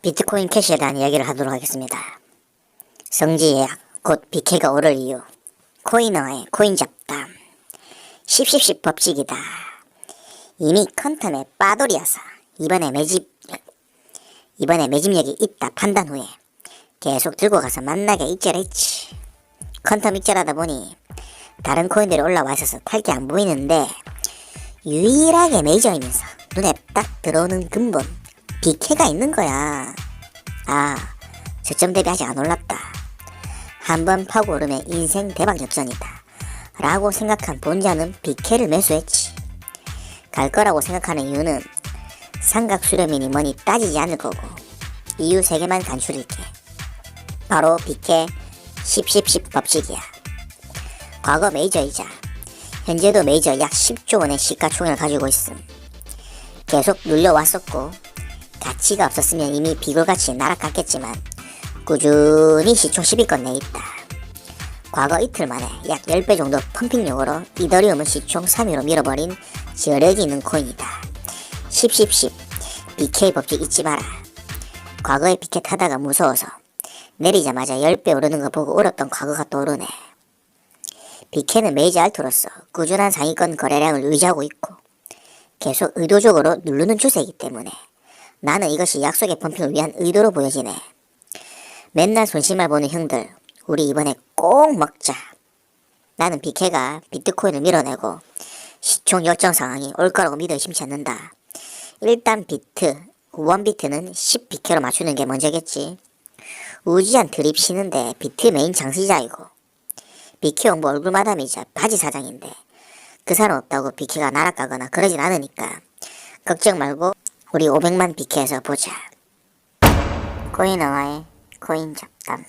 비트코인 캐시에 대한 이야기를 하도록 하겠습니다. 성지 예약, 곧 BK가 오를 이유, 코인어의 코인 잡담, 십십십 법칙이다. 이미 컨텀에 빠돌이어서 이번에 매집, 이번에 매집력이 있다 판단 후에 계속 들고 가서 만나게 익절했지. 컨텀 익절하다 보니 다른 코인들이 올라와 있어서 탈 게 안 보이는데 유일하게 메이저이면서 눈에 딱 들어오는 근본 BK가 있는 거야. 아, 저점 대비 아직 안 올랐다. 한번 파고 오르면 인생 대박 역전이다. 라고 생각한 본자는 BK를 매수했지. 갈 거라고 생각하는 이유는 삼각 수렴이니 뭐니 따지지 않을 거고 이유 세 개만 간추릴게. 바로 BK 10-10-10 법칙이야. 과거 메이저이자 현재도 메이저 약 10조 원의 시가총액을 가지고 있음. 계속 눌려왔었고 가치가 없었으면 이미 비굴같이 날아갔겠지만 꾸준히 시총 10위권 내 있다. 과거 이틀 만에 약 10배 정도 펌핑용으로 이더리움은 시총 3위로 밀어버린 저력이 있는 코인이다. 10, 10, 10 BK 법칙 잊지 마라. 과거에 BK 타다가 무서워서 내리자마자 10배 오르는 거 보고 울었던 과거가 떠오르네. BK는 메이저 알트로서 꾸준한 상위권 거래량을 유지하고 있고 계속 의도적으로 누르는 추세이기 때문에 나는 이것이 약속의 펌핑을 위한 의도로 보여지네. 맨날 손실만 보는 형들, 우리 이번에 꼭 먹자. 나는 BK가 비트코인을 밀어내고 시총 열정 상황이 올 거라고 믿어 의심치 않는다. 일단 비트, 원비트는 10BK로 맞추는 게 먼저겠지. 우지한 드립 치는데 비트 메인 장시자이고 BK 홍보 얼굴 마담이자 바지 사장인데 그 사람 없다고 BK가 날아가거나 그러진 않으니까 걱정 말고 우리 500만 BK에서 보자. 코인 어와의 코인 잡담